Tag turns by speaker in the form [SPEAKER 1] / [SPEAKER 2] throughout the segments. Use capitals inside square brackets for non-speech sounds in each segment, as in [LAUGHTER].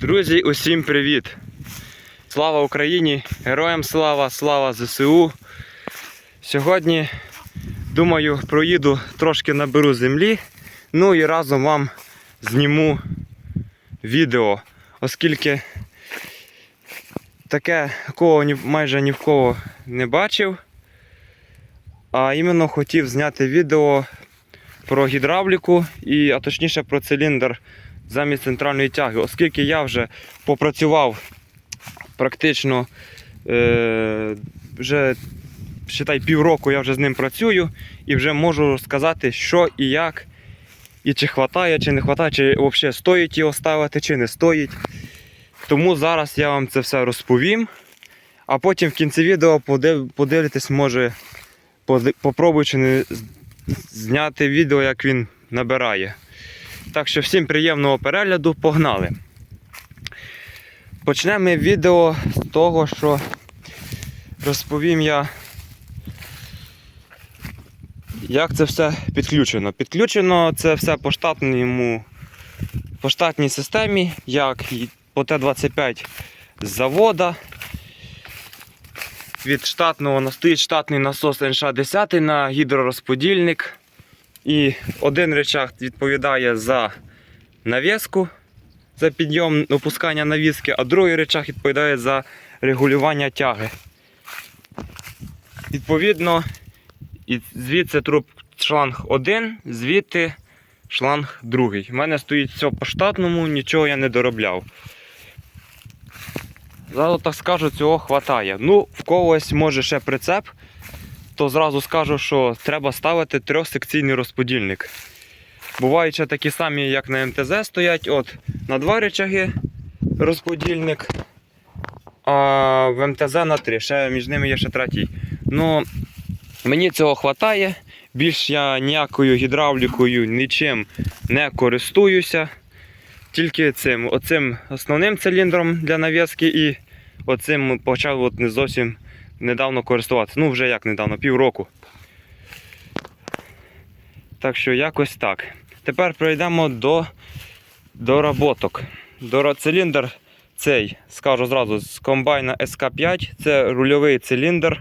[SPEAKER 1] Друзі, усім привіт! Слава Україні! Героям слава, слава ЗСУ! Сьогодні, думаю, проїду трошки наберу землі, ну і разом вам зніму відео, оскільки таке кого майже ні в кого не бачив. А іменно хотів зняти відео про гідравліку і, а точніше про циліндр замість центральної тяги, оскільки я вже попрацював практично е, вже считай, півроку я вже з ним працюю і вже можу сказати, що і як, і чи хватає, чи не хватає, чи взагалі стоїть його ставити, чи не стоїть. Тому зараз я вам це все розповім. А потім в кінці відео подив- подивитесь, може, поди- попробую чи не зняти відео, як він набирає. Так що всім приємного перегляду, погнали. Почнемо відео з того, що розповім я, як це все підключено. Підключено це все по штатному, по штатній системі, як по Т-25 з завода. Від штатного стоїть штатний насос НШ-10 на гідророзподільник. І один речах відповідає за навіску, за підйом опускання навіски, а другий речах відповідає за регулювання тяги. Відповідно, і звідси труб шланг 1, звідти шланг другий. У мене стоїть все по штатному, нічого я не доробляв. Зараз так скажу, цього хватає. Ну, в когось може ще прицеп, то зразу скажу, що треба ставити трьохсекційний розподільник. Бувають ще такі самі, як на МТЗ стоять, от на два речаги розподільник, а в МТЗ на три. Ще між ними є ще третій. Ну, мені цього вистачає. Більш я ніякою гідравлікою нічим не користуюся. Тільки цим, оцим основним циліндром для нав'язки і оцим почав от не зовсім недавно користуватися. Ну, вже як недавно, півроку. Так що якось так. Тепер перейдемо до доработок. Дора... Циліндр цей, скажу зразу, з комбайна СК5, це рульовий циліндр.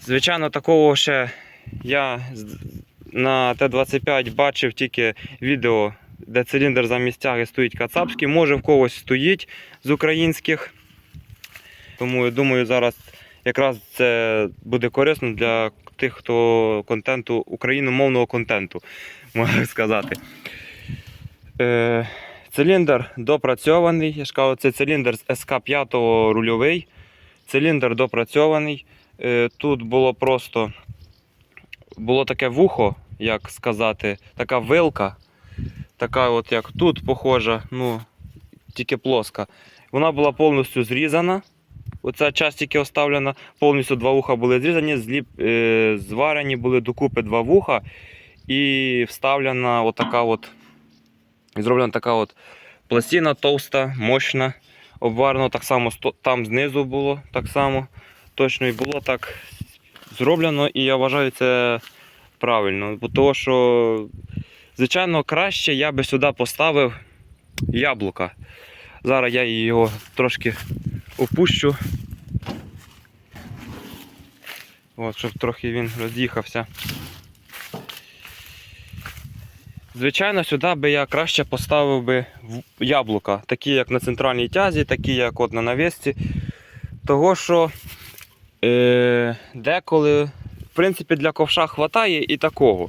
[SPEAKER 1] Звичайно, такого ще я на Т-25 бачив тільки відео, де циліндр замість тяги стоїть кацапський. Може в когось стоїть з українських. Тому я думаю, зараз якраз це буде корисно для тих, хто контенту, україномовного контенту, [LAUGHS] можна сказати. Е, циліндр допрацьований. Я ж кажу, це циліндр з СК5 рульовий. Циліндр допрацьований. Е, тут було просто було таке вухо, як сказати, така вилка, така от як тут похожа, ну, тільки плоска. Вона була повністю зрізана. Оця часть тільки оставлена, повністю два вуха були зрізані, зліп, е, зварені були докупи два вуха і вставлена отака от, зроблена така от пластина товста, мощна, обварена так само, там знизу було так само. Точно і було так зроблено, і я вважаю це правильно. Бо того, що, звичайно, краще я би сюди поставив яблука. Зараз я його трошки опущу. От, щоб трохи він роз'їхався. Звичайно, сюди би я краще поставив би яблука, такі як на центральній тязі, такі як от на навісці. Того, що е, деколи, в принципі, для ковша хватає і такого.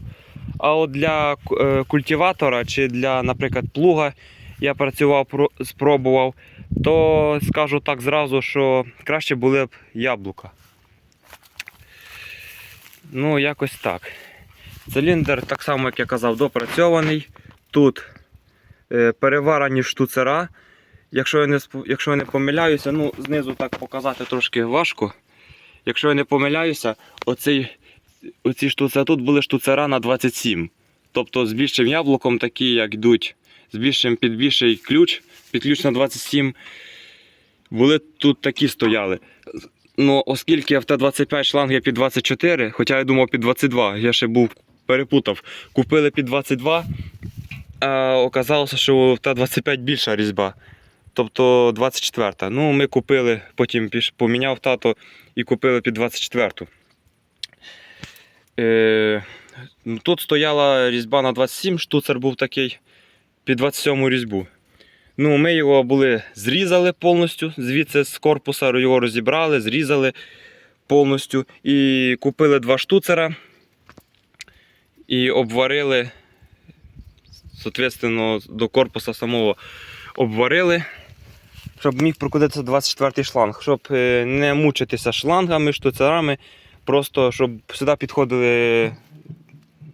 [SPEAKER 1] А от для е, культиватора чи для, наприклад, плуга я працював, спробував, то скажу так зразу, що краще були б яблука. Ну, якось так. Циліндр, так само, як я казав, допрацьований. Тут е, переварені штуцера. Якщо я не, якщо я не помиляюся, ну, знизу так показати трошки важко. Якщо я не помиляюся, оцей, оці штуцера тут були штуцера на 27. Тобто з більшим яблуком, такі, як йдуть, з більшим під більший ключ, під ключ на 27. Були тут такі стояли. Ну, оскільки в Т-25 шланг є під 24, хоча я думав під 22, я ще був перепутав. Купили під 22, а оказалося, що в Т-25 більша різьба. Тобто 24. Ну, ми купили, потім поміняв тато і купили під 24. Е, ну, тут стояла різьба на 27, штуцер був такий під 27 різьбу. Ну, ми його були зрізали повністю, звідси з корпуса його розібрали, зрізали повністю і купили два штуцера і обварили, соответственно, до корпуса самого обварили, щоб міг прокудитися 24 шланг, щоб е, не мучитися шлангами, штуцерами, просто щоб сюди підходили,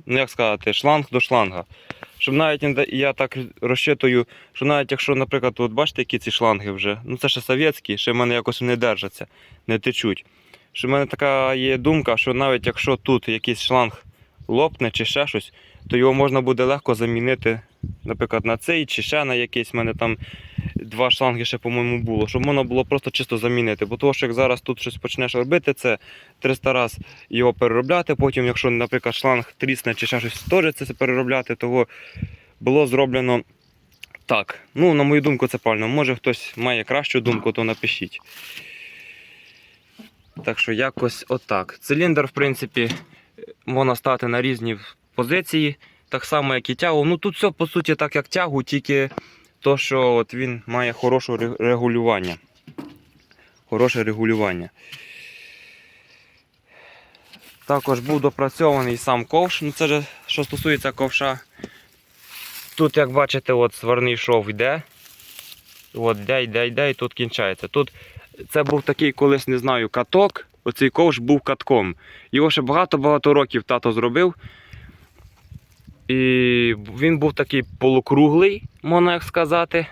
[SPEAKER 1] ну як сказати, шланг до шланга. Щоб навіть я так розчитую, що навіть якщо, наприклад, от бачите, які ці шланги вже, ну це ще совєтські, ще в мене якось не держаться, не течуть. Що в мене така є думка, що навіть якщо тут якийсь шланг лопне чи ще щось, то його можна буде легко замінити, наприклад, на цей чи ще на якийсь. в мене там два шланги ще, по-моєму, було, щоб можна було просто чисто замінити. Бо того, що як зараз тут щось почнеш робити, це 300 раз його переробляти. Потім, якщо, наприклад, шланг трісне чи ще щось теж це переробляти, того було зроблено так. Ну, на мою думку, це правильно. Може хтось має кращу думку, то напишіть. Так що якось отак. Циліндр, в принципі, можна стати на різні позиції, так само, як і тягу. Ну тут все по суті так, як тягу, тільки то, що от він має хороше регулювання. Хороше регулювання. Також був допрацьований сам ковш. Ну, це вже що стосується ковша. Тут, як бачите, от сварний шов йде. От йде, йде, йде, і тут кінчається. Тут це був такий колись, не знаю, каток. Оцей ковш був катком. Його ще багато-багато років тато зробив. І він був такий полукруглий, можна як сказати.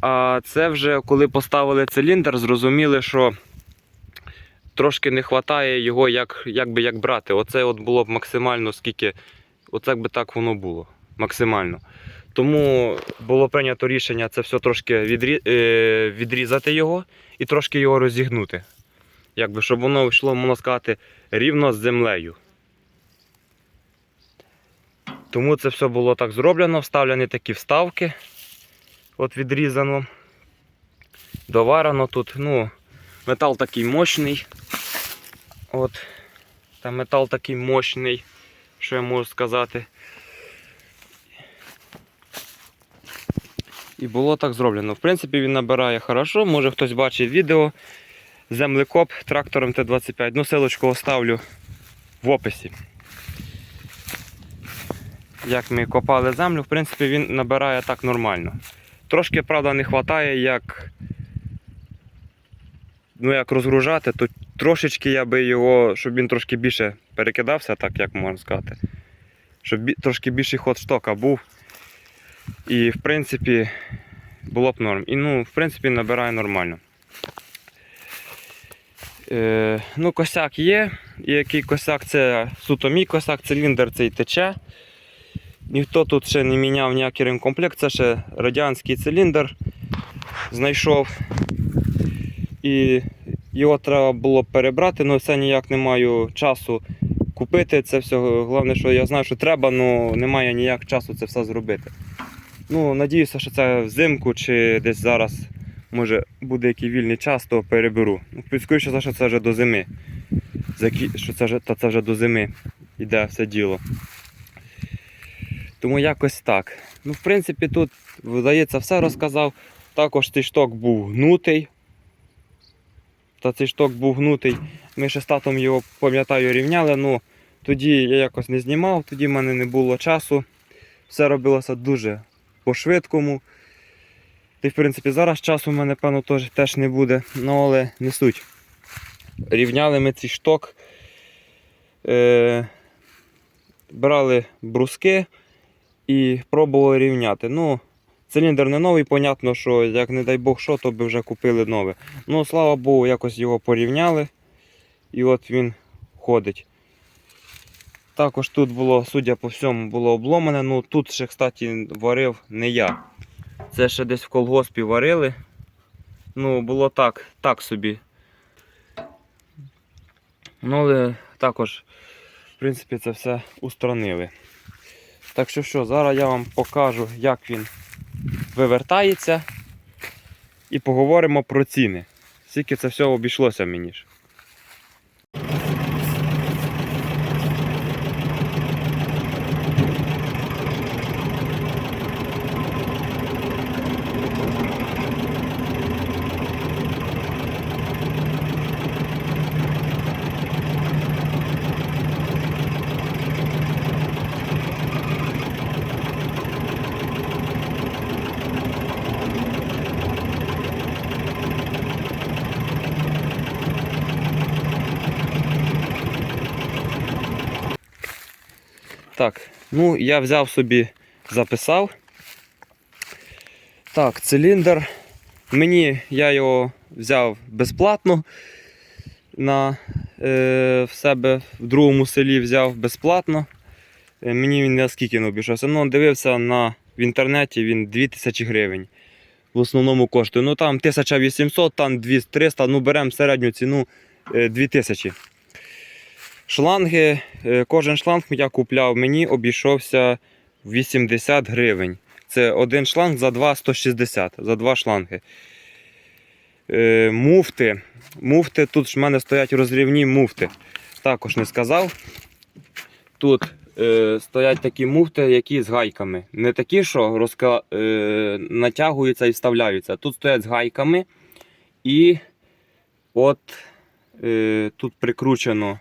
[SPEAKER 1] А це вже коли поставили циліндр, зрозуміли, що трошки не вистачає його як, як би як брати. Оце от було б максимально скільки. Оце би так воно було. Максимально. Тому було прийнято рішення це все трошки відрі... е, відрізати його і трошки його розігнути. Якби, щоб воно йшло, можна сказати, рівно з землею. Тому це все було так зроблено, вставлені такі вставки. От відрізано. Доварено тут. Ну, метал такий мощний. От. Та метал такий мощний, що я можу сказати. І було так зроблено. В принципі, він набирає хорошо. Може хтось бачить відео. Землекоп трактором Т-25. Ну, силочку оставлю в описі. Як ми копали землю, в принципі, він набирає так нормально. Трошки, правда, не вистачає, як, ну, як розгружати, то трошечки я би його, щоб він трошки більше перекидався, так як можна сказати. Щоб бі- трошки більший ход штока був. І в принципі було б норм. І ну, в принципі, набирає нормально. Е, ну, косяк є. І який косяк це суто мій косяк, циліндр цей тече. Ніхто тут ще не міняв ніякий ремкомплект, це ще радянський циліндр знайшов. І його треба було перебрати, але все ніяк не маю часу купити. Це все. Головне, що я знаю, що треба, але немає ніяк часу це все зробити. Ну, надіюся, що це взимку чи десь зараз, може, буде який вільний час, то переберу. Ну, скоріше що це вже до зими. Що це вже, та це вже до зими йде все діло. Тому якось так. Ну, в принципі, тут, здається, все розказав. Також цей шток був гнутий. Та цей шток був гнутий. Ми ще з татом його, пам'ятаю, рівняли. Ну, тоді я якось не знімав, тоді в мене не було часу. Все робилося дуже по-швидкому. Та в принципі, зараз часу в мене, певно, теж, теж не буде, ну, але не суть. Рівняли ми цей шток, е, брали бруски і пробували рівняти. Ну, циліндр не новий, понятно, що як не дай Бог що, то би вже купили нове. Ну, слава Богу, якось його порівняли. І от він ходить. Також тут було, судя по всьому, було обломане. Ну тут ще, кстати, варив не я. Це ще десь в колгоспі варили. Ну, було так, так собі. Ну, але також, в принципі, це все устранили. Так що що, зараз я вам покажу, як він вивертається. І поговоримо про ціни. Скільки це все обійшлося мені ж. Так, ну я взяв собі, записав. Так, циліндр. Мені я його взяв безплатно. На, е, в себе в другому селі взяв безплатно. Е, мені він наскільки не обійшовся. Ну, дивився на, в інтернеті, він 2000 гривень. В основному коштує. Ну там 1800, там 200-300, ну беремо середню ціну е, 2000. Шланги, е, кожен шланг я купляв, мені обійшовся 80 гривень. Це один шланг за 2 160, за два шланги. Е, муфти. Муфти, тут ж в мене стоять розрівні муфти. Також не сказав. Тут е, стоять такі муфти, які з гайками. Не такі, що розка... е, натягуються і вставляються. Тут стоять з гайками. І от е, тут прикручено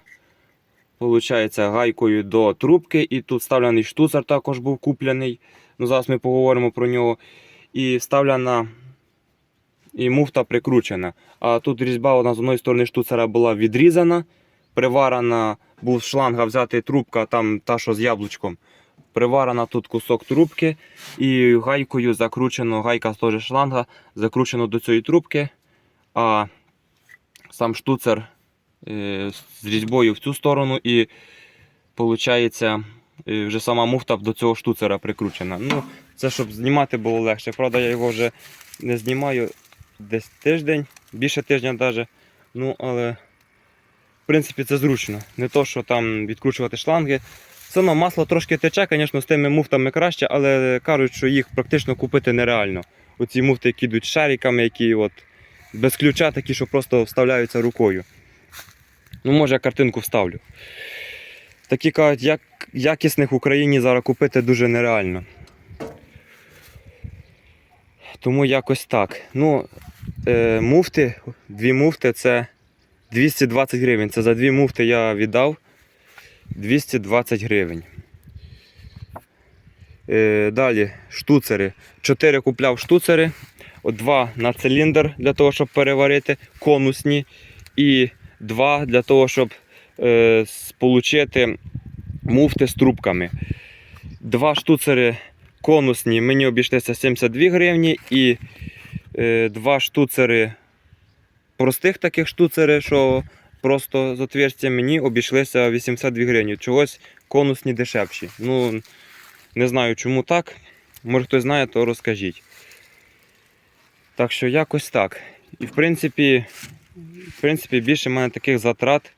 [SPEAKER 1] Получається гайкою до трубки, і тут вставлений штуцер також був куплений. Ну, Зараз ми поговоримо про нього. І вставлена і муфта прикручена. А тут різьба вона з одної сторони штуцера була відрізана, приварена, був шланга взяти трубка, там та, що з яблучком. Приварена тут кусок трубки і гайкою закручено, гайка з того шланга закручено до цієї трубки, а сам штуцер з різьбою в цю сторону і виходить, вже сама муфта до цього штуцера прикручена. Ну, це щоб знімати було легше. Правда, я його вже не знімаю десь тиждень, більше тижня навіть. Ну, але в принципі це зручно. Не то, що там відкручувати шланги. Все одно масло трошки тече, звісно, з тими муфтами краще, але кажуть, що їх практично купити нереально. Оці муфти, які йдуть шариками, які от без ключа, такі, що просто вставляються рукою. Ну, може, я картинку вставлю. Такі кажуть, як якісних в Україні зараз купити дуже нереально. Тому якось так. Ну, е, муфти, дві муфти це 220 гривень. Це за дві муфти я віддав 220 гривень. Е, далі штуцери. Чотири купляв штуцери, от два на циліндр для того, щоб переварити, конусні. І два для того, щоб е, сполучити муфти з трубками. Два штуцери конусні мені обійшлися 72 гривні і е, два штуцери простих таких штуцери, що просто з отверстя мені обійшлися 82 гривні. Чогось конусні дешевші. Ну, не знаю чому так. Може хтось знає, то розкажіть. Так що якось так. І в принципі, в принципі, більше в мене таких затрат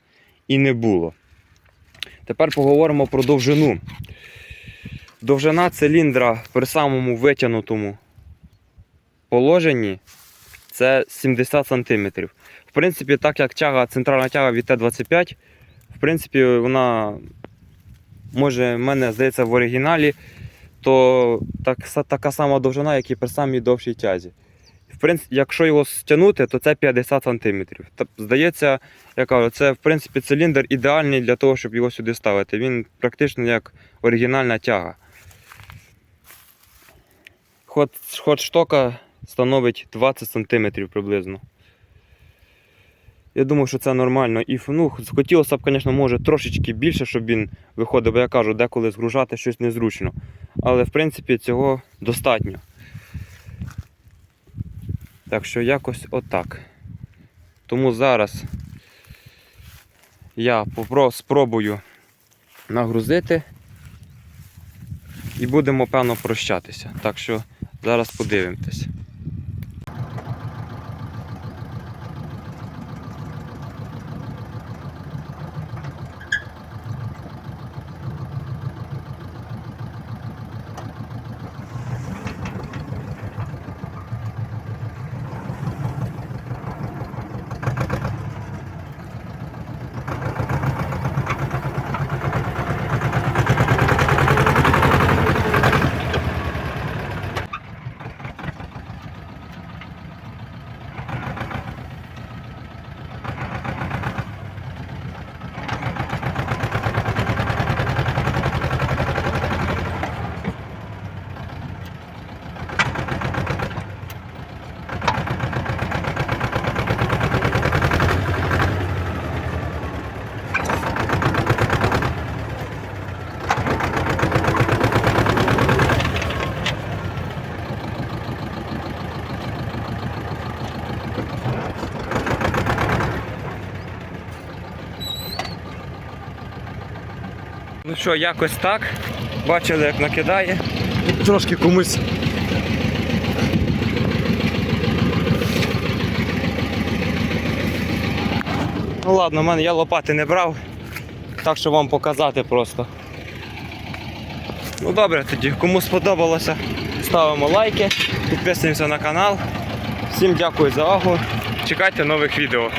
[SPEAKER 1] і не було. Тепер поговоримо про довжину. Довжина циліндра при самому витягнутому положенні це 70 см. В принципі, так як тяга, центральна тяга від Т-25, в принципі, вона може в мене здається в оригіналі, то так, така сама довжина, як і при самій довшій тязі. Принципі, якщо його стягнути, то це 50 см. Здається, я кажу, це в принципі циліндр ідеальний для того, щоб його сюди ставити. Він практично як оригінальна тяга. Ход, ход штока становить 20 см приблизно. Я думаю, що це нормально. І ну, хотілося б, звісно, може трошечки більше, щоб він виходив, бо я кажу, деколи згружати щось незручно. Але в принципі цього достатньо. Так що якось отак. Тому зараз я спробую нагрузити і будемо певно прощатися. Так що зараз подивимось. Що, якось так. Бачили, як накидає. Трошки комусь. Ну ладно, в мене я лопати не брав, так що вам показати просто. Ну добре тоді, кому сподобалося, ставимо лайки, підписуємося на канал. Всім дякую за увагу. Чекайте нових відео.